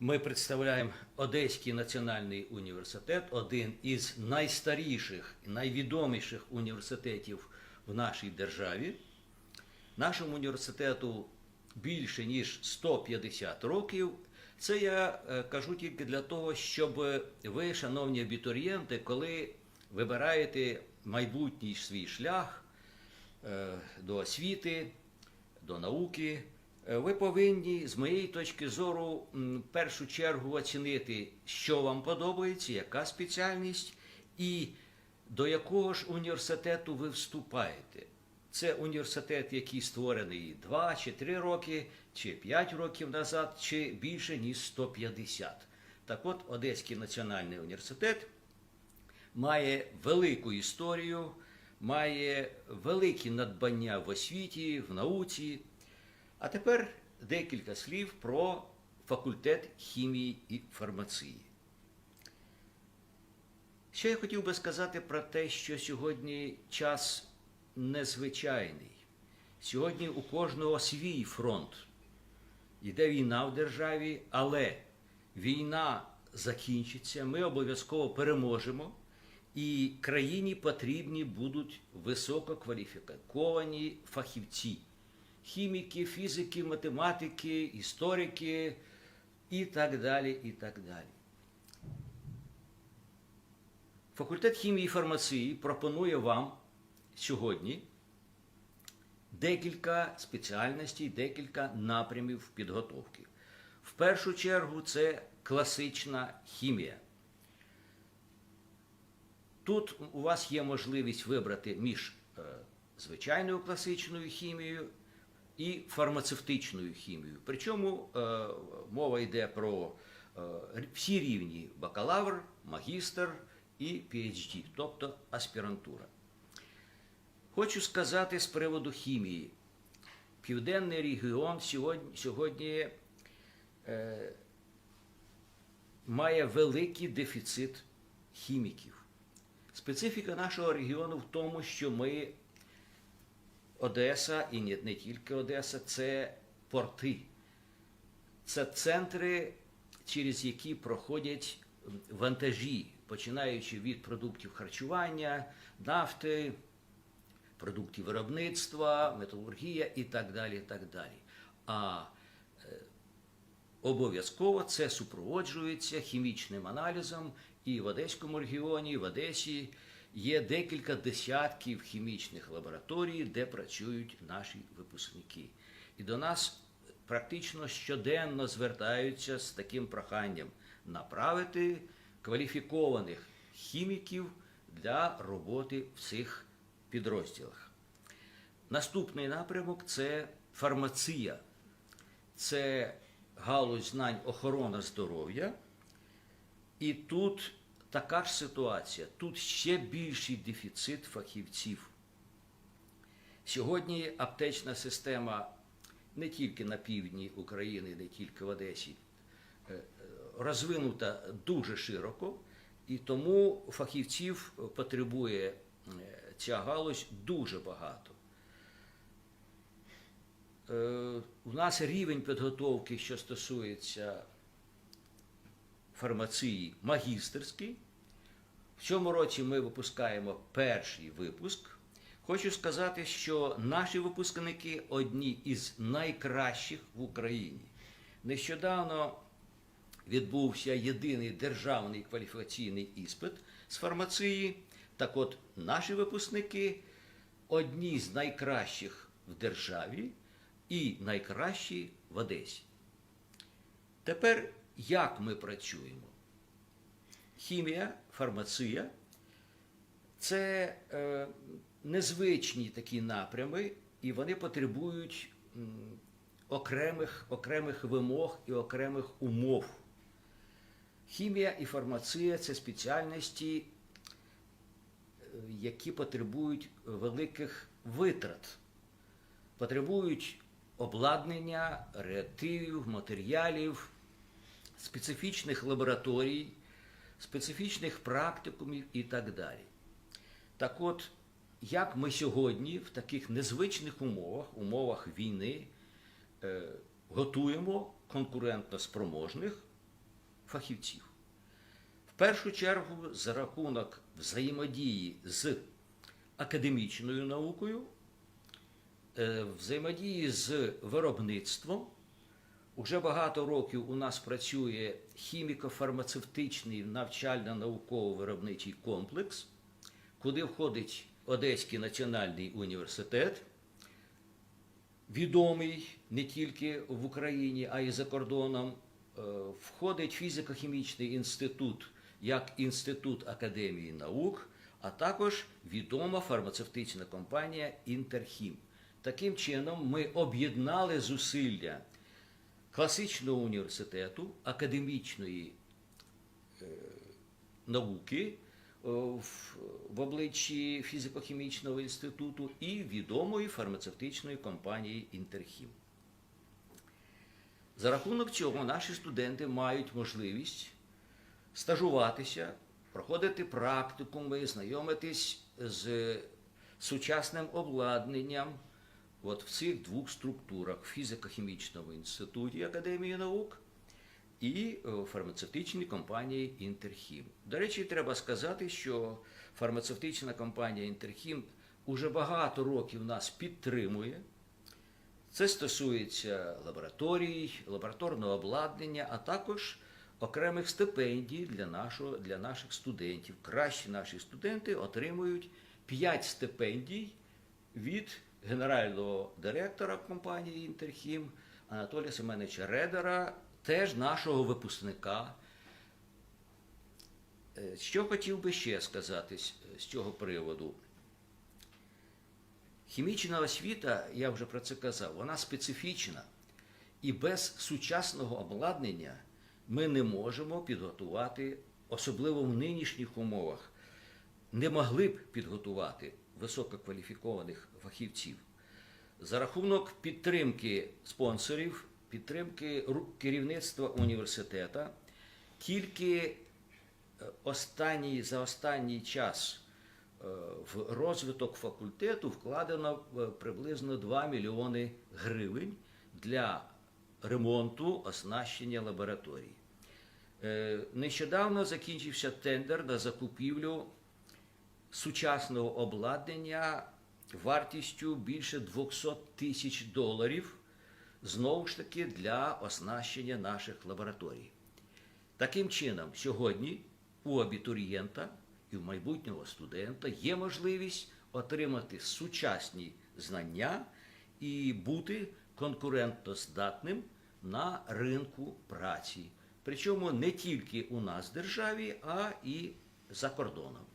Ми представляємо Одеський національний університет, один із найстаріших найвідоміших університетів в нашій державі. Нашому університету більше ніж 150 років. Це я е, кажу тільки для того, щоб ви, шановні абітурієнти, коли вибираєте майбутній свій шлях е, до освіти, до науки, ви повинні, з моєї точки зору, в першу чергу оцінити, що вам подобається, яка спеціальність і до якого ж університету ви вступаєте. Це університет, який створений 2 чи 3 роки, чи 5 років назад, чи більше ніж 150. Так от, Одеський національний університет має велику історію, має великі надбання в освіті, в науці. А тепер декілька слів про факультет хімії і фармації. Що я хотів би сказати про те, що сьогодні час незвичайний. Сьогодні у кожного свій фронт. Йде війна в державі, але війна закінчиться, ми обов'язково переможемо, і країні потрібні будуть висококваліфіковані фахівці хіміки, фізики, математики, історики і так далі. і так далі. Факультет хімії і фармації пропонує вам сьогодні декілька спеціальностей, декілька напрямів підготовки. В першу чергу це класична хімія. Тут у вас є можливість вибрати між е, звичайною класичною хімією і фармацевтичною хімією. Причому е, мова йде про е, всі рівні бакалавр, магістр і PhD, тобто аспірантура. Хочу сказати з приводу хімії. Південний регіон сьогодні, сьогодні е, має великий дефіцит хіміків. Специфіка нашого регіону в тому, що ми Одеса і не, не тільки Одеса, це порти. Це центри, через які проходять вантажі, починаючи від продуктів харчування, нафти, продуктів виробництва, металургія і так далі. так далі. А е, обов'язково це супроводжується хімічним аналізом, і в Одеському регіоні, і в Одесі є декілька десятків хімічних лабораторій, де працюють наші випускники. І до нас практично щоденно звертаються з таким проханням направити кваліфікованих хіміків для роботи в цих підрозділах. Наступний напрямок це фармація, це галузь знань охорона здоров'я. І тут така ж ситуація, тут ще більший дефіцит фахівців. Сьогодні аптечна система не тільки на півдні України, не тільки в Одесі, е, розвинута дуже широко, і тому фахівців потребує е, ця галузь дуже багато. Е, У нас рівень підготовки, що стосується фармації, магістерський. Цьому році ми випускаємо перший випуск. Хочу сказати, що наші випускники одні із найкращих в Україні. Нещодавно відбувся єдиний державний кваліфікаційний іспит з фармації. Так от, наші випускники одні з найкращих в державі і найкращі в Одесі. Тепер як ми працюємо? Хімія, фармація це е, незвичні такі напрями, і вони потребують окремих, окремих вимог і окремих умов. Хімія і фармація це спеціальності, е, які потребують великих витрат, потребують обладнання, реактивів, матеріалів, специфічних лабораторій, специфічних практикумів і так далі. Так от, як ми сьогодні в таких незвичних умовах, умовах війни, е, готуємо конкурентно спроможних фахівців. В першу чергу за рахунок взаємодії з академічною наукою, е, взаємодії з виробництвом. Уже багато років у нас працює хіміко-фармацевтичний навчально-науково-виробничий комплекс, куди входить Одеський національний університет, відомий не тільки в Україні, а й за кордоном. Е, Входить фізико-хімічний інститут як інститут Академії наук, а також відома фармацевтична компанія Інтерхім. Таким чином, ми об'єднали зусилля класичного університету, академічної е, науки е, в, в обличчі фізико-хімічного інституту і відомої фармацевтичної компанії Інтерхім. За рахунок цього наші студенти мають можливість стажуватися, проходити практикуми, знайомитись з сучасним обладнанням от в цих двох структурах фізико-хімічному інституті Академії наук і е, фармацевтичній компанії Інтерхім. До речі, треба сказати, що фармацевтична компанія Інтерхім уже багато років нас підтримує. Це стосується лабораторій, лабораторного обладнання, а також окремих стипендій для, нашого, для наших студентів. Кращі наші студенти отримують 5 стипендій від генерального директора компанії Інтерхім Анатолія Семеновича Редера, теж нашого випускника. Е, Що хотів би ще сказати з з цього приводу? Хімічна освіта, я вже про це казав, вона специфічна. І без сучасного обладнання ми не можемо підготувати, особливо в нинішніх умовах, не могли б підготувати висококваліфікованих фахівців. За рахунок підтримки спонсорів, підтримки керівництва університету, тільки е, останній, за останній час е, в розвиток факультету вкладено е, приблизно 2 мільйони гривень для ремонту оснащення лабораторій. Нещодавно закінчився тендер на закупівлю сучасного обладнання вартістю більше 200 тисяч доларів, знову ж таки для оснащення наших лабораторій. Таким чином, сьогодні у абітурієнта і в майбутнього студента є можливість отримати сучасні знання і бути конкурентоздатним на ринку праці. Причому не тільки у нас в державі, а і за кордоном.